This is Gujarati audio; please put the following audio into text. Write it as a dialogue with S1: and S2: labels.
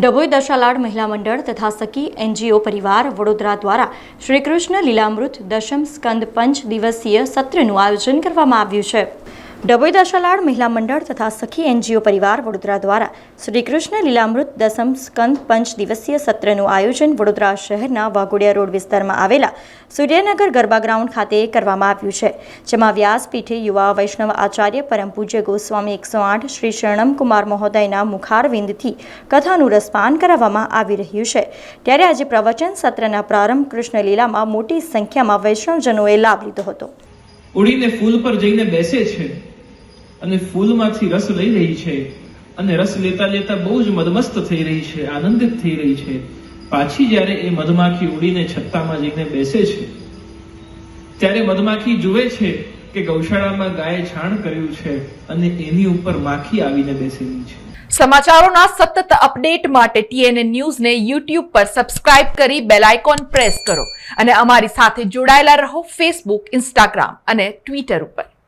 S1: ડભોઈ દશાલાડ મહિલા મંડળ તથા સખી એનજીઓ પરિવાર વડોદરા દ્વારા શ્રીકૃષ્ણ લીલામૃત દશમ સ્કંદ પંચ દિવસીય સત્રનું આયોજન કરવામાં આવ્યું છે. ડભોઈ દશાલાડ મહિલા મંડળ તથા સખી એનજીઓ પરિવાર વડોદરા દ્વારા શ્રી કૃષ્ણ લીલામૃત દસમ સ્કંદ પંચ દિવસીય સત્રનું આયોજન વડોદરા શહેરના વાઘોડિયા રોડ વિસ્તારમાં આવેલા સૂર્યનગર ગરબા ગ્રાઉન્ડ ખાતે કરવામાં આવ્યું છે, જેમાં વ્યાસપીઠે યુવા વૈષ્ણવ આચાર્ય પરમ પૂજ્ય ગોસ્વામી એકસો આઠ શ્રી શરણમ કુમાર મહોદયના મુખારવિંદથી કથાનું રસપાન કરાવવામાં આવી રહ્યું છે. ત્યારે આજે પ્રવચન સત્રના પ્રારંભ કૃષ્ણ લીલામાં મોટી સંખ્યામાં વૈષ્ણવજનોએ લાભ લીધો હતો.
S2: ઉડીને ફૂલ પર જઈને બેસે છે. અને ફૂલમાંથી રસ લઈ રહી છે. અને રસ લેતા લેતા બહુ જ મદમસ્ત થઈ રહી છે, આનંદિત થઈ રહી છે. પાછી જ્યારે એ મધમાખી ઉડીને છત્તામાં જઈને બેસે છે, ત્યારે મધમાખી જુએ છે કે ગૌશાળામાં ગાયે છાણ કર્યું છે અને એની ઉપર માખી આવીને બેસેલી છે.
S3: સમાચારોના સતત અપડેટ માટે ટીએનએ ન્યૂઝને યુટ્યુબ પર સબસ્ક્રાઇબ કરી બેલ આઇકોન પ્રેસ કરો અને અમારી સાથે જોડાયેલા રહો ફેસબુક, ઇન્સ્ટાગ્રામ અને ટ્વિટર ઉપર.